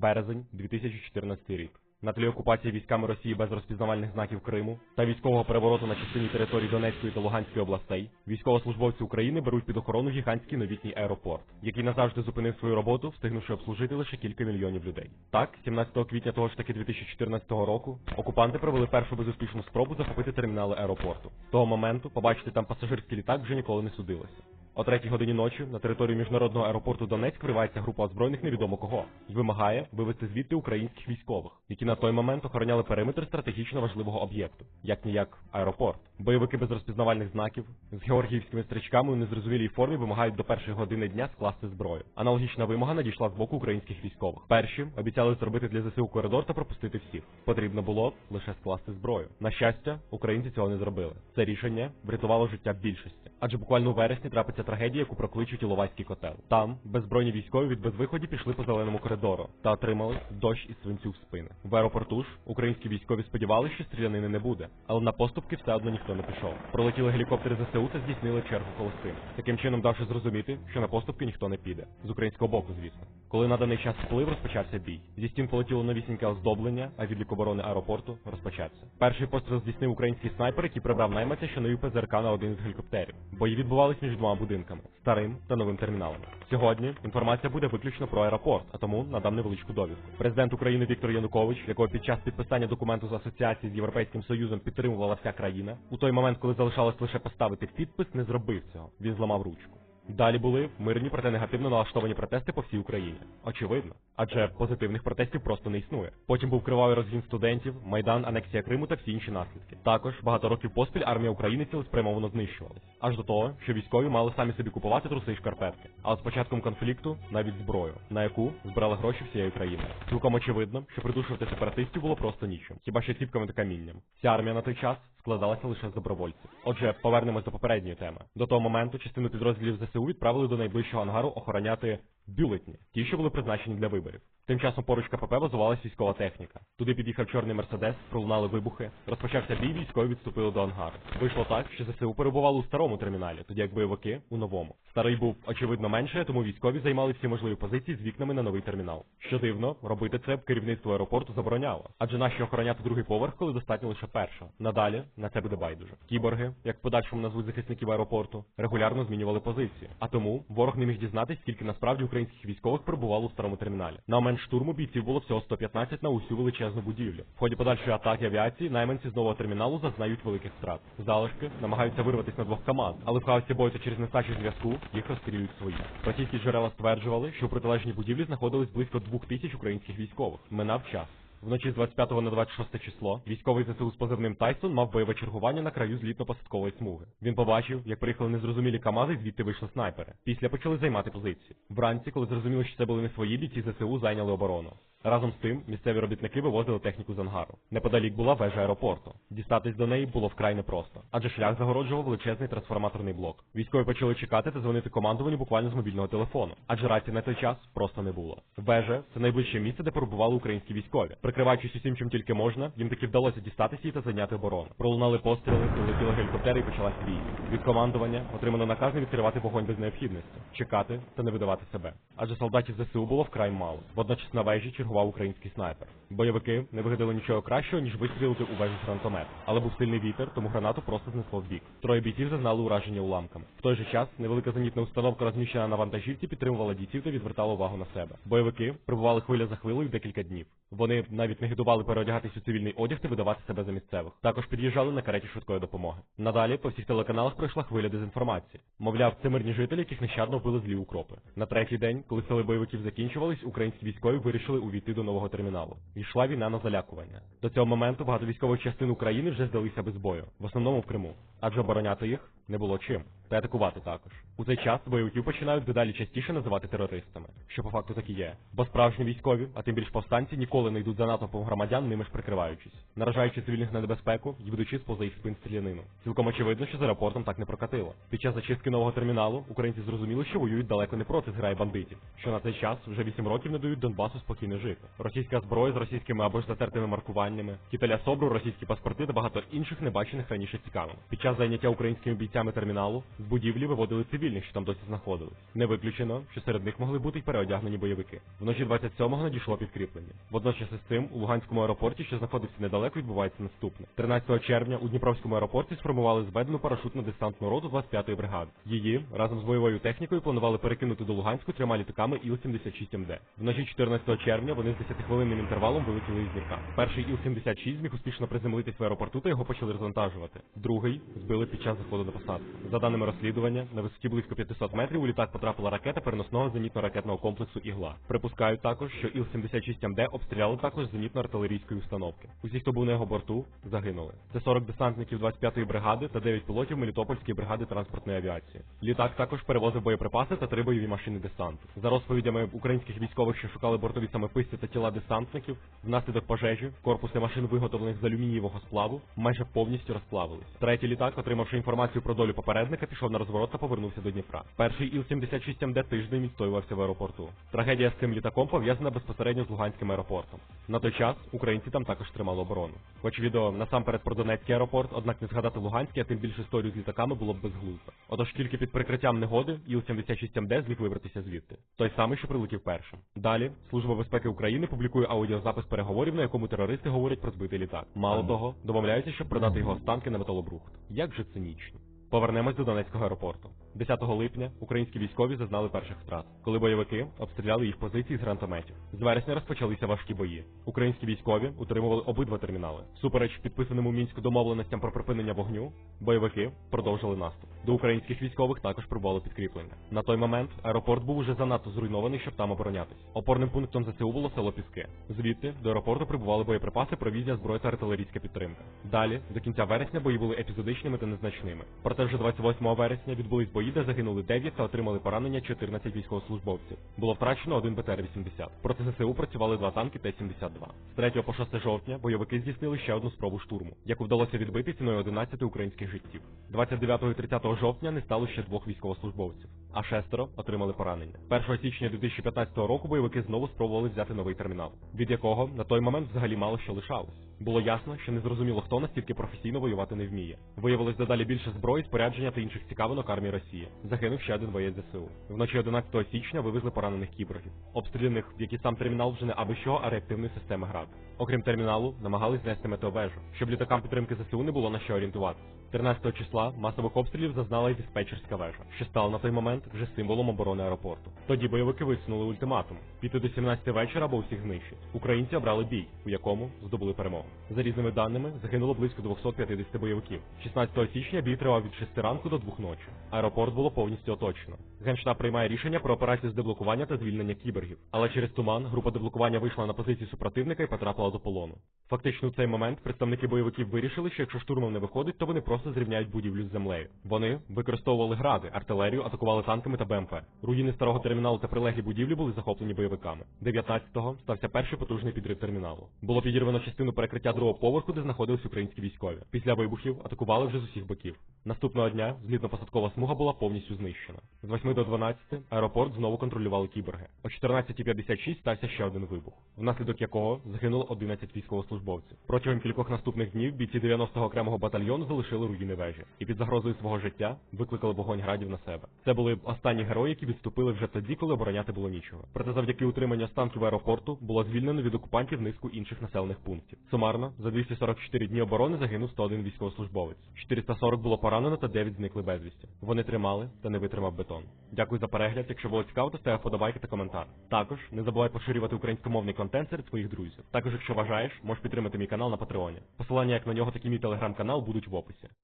березень 2014 рік. На тлі окупації військами Росії без розпізнавальних знаків Криму та військового перевороту на частині території Донецької та Луганської областей, військовослужбовці України беруть під охорону гігантський новітній аеропорт, який назавжди зупинив свою роботу, встигнувши обслужити лише кілька мільйонів людей. Так, 17 квітня того ж таки 2014 року окупанти провели першу безуспішну спробу захопити термінали аеропорту. З того моменту побачити там пасажирський літак вже ніколи не судилося. О третій годині ночі на територію міжнародного аеропорту Донецьк вривається група озброєних невідомо кого і вимагає вивести звідти українських військових, які на той момент охороняли периметр стратегічно важливого об'єкту, як ніяк аеропорт. Бойовики без розпізнавальних знаків з георгіївськими стрічками у незрозумілій формі вимагають до першої години дня скласти зброю. Аналогічна вимога надійшла з боку українських військових. Перші обіцяли зробити для ЗСУ коридор та пропустити всіх. Потрібно було лише скласти зброю. На щастя, українці цього не зробили. Це рішення врятувало життя більшості, адже буквально у вересні трапиться трагедія, яку прокличуть Іловайський котел. Там беззбройні військові від безвиході пішли по зеленому коридору та отримали дощ із свинцю в спини. В аеропорту ж українські військові сподівалися, що стрілянини не буде, але на поступки все одно ніхто не пішов. Пролетіли гелікоптери ЗСУ та здійснили чергу колосин. Таким чином давши зрозуміти, що на поступки ніхто не піде. З українського боку, звісно. Коли наданий час сплив, розпочався бій. Зі стін полетіло новісіньке оздоблення, а відлік оборони аеропорту розпочався. Перший постріл здійснив український снайпер, який прибрав наймаця, що навів ПЗРК на один з гелікоптерів. Бої відбувались між двома будинками старим та новим терміналом. Сьогодні інформація буде виключно про аеропорт, а тому надам невеличку довідку. Президент України Віктор Янукович, якого під час підписання документу з асоціації з Європейським Союзом підтримувала вся країна, у той момент, коли залишалось лише поставити підпис, не зробив цього. Він зламав ручку. Далі були мирні, проте негативно налаштовані протести по всій Україні. Очевидно, адже позитивних протестів просто не існує. Потім був кривавий розгін студентів, майдан, анексія Криму та всі інші наслідки. Також багато років поспіль армія України цілеспрямовано знищувалась. Аж до того, що військові мали самі собі купувати труси і шкарпетки. А з початком конфлікту навіть зброю, на яку збирали гроші всієї країни. Цілком очевидно, що придушувати сепаратистів було просто нічим, хіба що ціпками та камінням. Вся армія на той час складалася лише з добровольців. Отже, повернемось до попередньої теми. До того моменту частину підрозділів ЗСУ відправили до найближчого ангару охороняти бюлетні, ті, що були призначені для виборів. Тим часом поруч КПП базувалась військова техніка. Туди під'їхав чорний мерседес, пролунали вибухи. Розпочався бій, військові відступили до ангару. Вийшло так, що ЗСУ перебувало у старому терміналі, тоді як бойовики у новому. Старий був очевидно менше, тому військові займали всі можливі позиції з вікнами на новий термінал. Що дивно, робити це керівництво аеропорту забороняло, адже нащо охороняти другий поверх, коли достатньо лише першого. Надалі на це буде байдуже. Кіборги, як в подальшому назвуть захисників аеропорту, регулярно змінювали позиції. А тому ворог не міг дізнатись, скільки насправді українських військових перебувало у старому терміналі. На момент штурму бійців було всього 115 на усю величезну будівлю. В ході подальшої атаки авіації найманці з нового терміналу зазнають великих втрат. Залишки намагаються вирватися на двох команд, але в хаосі бою через нестачу зв'язку їх розстрілюють свої. Російські джерела стверджували, що у протилежній будівлі знаходились близько двох тисяч українських військових. Минав час. Вночі з 25 на 26 число військовий ЗСУ з позивним Тайсон мав бойове чергування на краю злітно-посадкової смуги. Він побачив, як приїхали незрозумілі камази, звідти вийшли снайпери. Після почали займати позиції. Вранці, коли зрозуміли, що це були не свої бійці ЗСУ, зайняли оборону. Разом з тим, місцеві робітники вивозили техніку з ангару. Неподалік була вежа аеропорту. Дістатись до неї було вкрай непросто, адже шлях загороджував величезний трансформаторний блок. Військові почали чекати та дзвонити командуванню буквально з мобільного телефону, адже рації на той час просто не було. Вежа це найближче місце, де перебували українські військові. Прикриваючись усім, чим тільки можна, їм таки вдалося дістатися та зайняти оборону. Пролунали постріли, прилетіли гелікоптери і почалась бій. Від командування отримано наказ не відкривати вогонь без необхідності, чекати та не видавати себе. Адже солдатів ЗСУ було вкрай мало. Водночас на вежі чергував український снайпер. Бойовики не вигадали нічого кращого, ніж вистрілити у вежу з гранатомет. Але був сильний вітер, тому гранату просто знесло в бік. Троє бійців зазнали ураження уламками. В той же час невелика зенітна установка, розміщена на вантажівці, підтримувала бійців та відвертала увагу на себе. Бойовики прибували хвиля за хвилею декілька днів. Вони навіть не гидували переодягатись у цивільний одяг та видавати себе за місцевих. Також під'їжджали на кареті швидкої допомоги. Надалі по всіх телеканалах пройшла хвиля дезінформації. Мовляв, це мирні жителі, яких нещадно вбили злі укропи. На третій день, коли сили бойовиків закінчувались, українські військові вирішили увійти до нового терміналу. Йшла війна на залякування. До цього моменту багато військових частин України вже здалися без бою, в основному в Криму, адже обороняти їх не було чим. Та атакувати також. У цей час бойовиків починають дедалі частіше називати терористами, що по факту так і є. Бо справжні військові, а тим більш повстанці, ніколи не йдуть за натовпом громадян, ними ж прикриваючись, наражаючи цивільних на небезпеку і ведучи поза їх спин стрілянину. Цілком очевидно, що з аеропортом так не прокатило. Під час зачистки нового терміналу українці зрозуміли, що воюють далеко не проти зграї бандитів, що на цей час вже 8 років не дають Донбасу спокійно жити. Російська зброя з російськими або ж затертими маркуваннями, кітеля собру, російські паспорти та багато інших небачених раніше цікавин. Під час зайняття українськими бійцями терміналу З будівлі виводили цивільних, що там досі знаходились. Не виключено, що серед них могли бути й переодягнені бойовики. Вночі 27-го надійшло підкріплення. Водночас із цим у Луганському аеропорті, що знаходився недалеко, відбувається наступне. 13 червня у Дніпровському аеропорті сформували зведену парашутно-десантну роту 25-ї бригади. Її разом з бойовою технікою планували перекинути до Луганську трьома літаками Іл-76МД. Вночі 14 червня вони з 10-хвилинним інтервалом вилетіли із Дніпра. Перший Іл-76 зміг успішно приземлитись в аеропорту та його почали розвантажувати. Другий збили під час заходу на посадку. За даними розслідування, на висоті близько 500 метрів у літак потрапила ракета переносного зенітно-ракетного комплексу Ігла. Припускають також, що Іл-76МД обстріляли також зенітно-артилерійської установки. Усі, хто був на його борту, загинули. Це 40 десантників 25-ї бригади та 9 пілотів Мелітопольської бригади транспортної авіації. Літак також перевозив боєприпаси та три бойові машини десанту. За розповідями українських військових, що шукали бортові самописці та тіла десантників, внаслідок пожежі корпуси машин, виготовлених з алюмінієвого сплаву, майже повністю розплавились. Третій літак, отримавши інформацію про долю попередника, пішов на розворот та повернувся до Дніпра. Перший Іл-76МД тиждень відстоювався в аеропорту. Трагедія з цим літаком пов'язана безпосередньо з Луганським аеропортом. На той час українці там також тримали оборону. Хоч відео насамперед про Донецький аеропорт, однак не згадати Луганський, а тим більше історію з літаками було б безглуздо. Отож тільки під прикриттям негоди Іл-76МД зміг вибратися звідти. Той самий, що прилетів першим. Далі Служба безпеки України публікує аудіозапис переговорів, на якому терористи говорять про збитий літак. Мало того, домовляються, щоб продати його останки на металобрухт. Як же цинічно. Повернемось до Донецького аеропорту. 10 липня українські військові зазнали перших втрат, коли бойовики обстріляли їх позиції з гранатометів. З вересня розпочалися важкі бої. Українські військові утримували обидва термінали. Супереч підписаним у мінську домовленостям про припинення вогню, бойовики продовжили наступ. До українських військових також прибувало підкріплення. На той момент аеропорт був уже занадто зруйнований, щоб там оборонятись. Опорним пунктом ЗСУ було село Піски. Звідти до аеропорту прибували боєприпаси, провізія, зброя та артилерійська підтримка. Далі, до кінця вересня, бої були епізодичними та незначними. Проте вже 28 вересня відбулись бої, де загинули 9 та отримали поранення 14 військовослужбовців. Було втрачено один БТР-80. Проти ЗСУ працювали два танки Т-72. З 3 по 6 жовтня бойовики здійснили ще одну спробу штурму, яку вдалося відбити ціною 11 українських життів. 29 і 30 жовтня не стало ще двох військовослужбовців, а шестеро отримали поранення. 1 січня 2015 року бойовики знову спробували взяти новий термінал, від якого на той момент взагалі мало що лишалось. Було ясно, що незрозуміло хто настільки професійно воювати не вміє. Виявилось дедалі більше зброї, спорядження та інших цікавинок армії Росії. Загинув ще один боєць ЗСУ. Вночі 11 січня вивезли поранених кіборгів, обстріляних, в які сам термінал вже не аби що, а реактивної системи ГРАД. Окрім терміналу, намагались знести метеовежу, щоб літакам підтримки ЗСУ не було на що орієнтуватися. 13 числа масових обстрілів зазнала і диспетчерська вежа, що стала на той момент вже символом оборони аеропорту. Тоді бойовики висунули ультиматум піти до 17 вечора або усіх знищить. Українці обрали бій, у якому здобули перемогу. За різними даними загинуло близько 250 бойовиків. 16 січня бій тривав від 6 ранку до 2 ночі. Аеропорт було повністю оточено. Генштаб приймає рішення про операцію з деблокування та звільнення кібергів. Але через туман група деблокування вийшла на позиції супротивника і потрапила до полону. Фактично у цей момент представники бойовиків вирішили, що якщо штурмом не виходить, то вони просто зрівняють будівлю з землею. Вони використовували гради, артилерію, атакували танками та БМП. Руїни старого терміналу та прилеглі будівлі були захоплені бойовиками. 19-го стався перший потужний підрив терміналу. Було підірвано частину перекриття другого поверху, де знаходились українські військові. Після вибухів атакували вже з усіх боків. Наступного дня злітно-посадкова смуга була повністю знищена. З 8 до 12 аеропорт знову контролювали кіборги. О 14.56 стався ще один вибух, внаслідок якого загинуло 11 військовослужбовців. Протягом кількох наступних днів бійці 90-го окремого батальйону залишили руїни вежі і під загрозою свого життя викликали вогонь градів на себе. Це були останні герої, які відступили вже тоді, коли обороняти було нічого. Проте завдяки утриманню останків аеропорту було звільнено від окупантів низку інших населених пунктів. Сумарно за 244 дні оборони загинув 101 військовослужбовець. 440 було поранено та 9 зникли безвісті. Вони тримали та не витримав бетон. Дякую за перегляд. Якщо було цікаво, то став вподобайки та коментар. Також не забувай поширювати українськомовний контент серед своїх друзів. Також, якщо бажаєш, можеш підтримати мій канал на Патреоні. Посилання як на нього, так і мій телеграм-канал будуть в описі.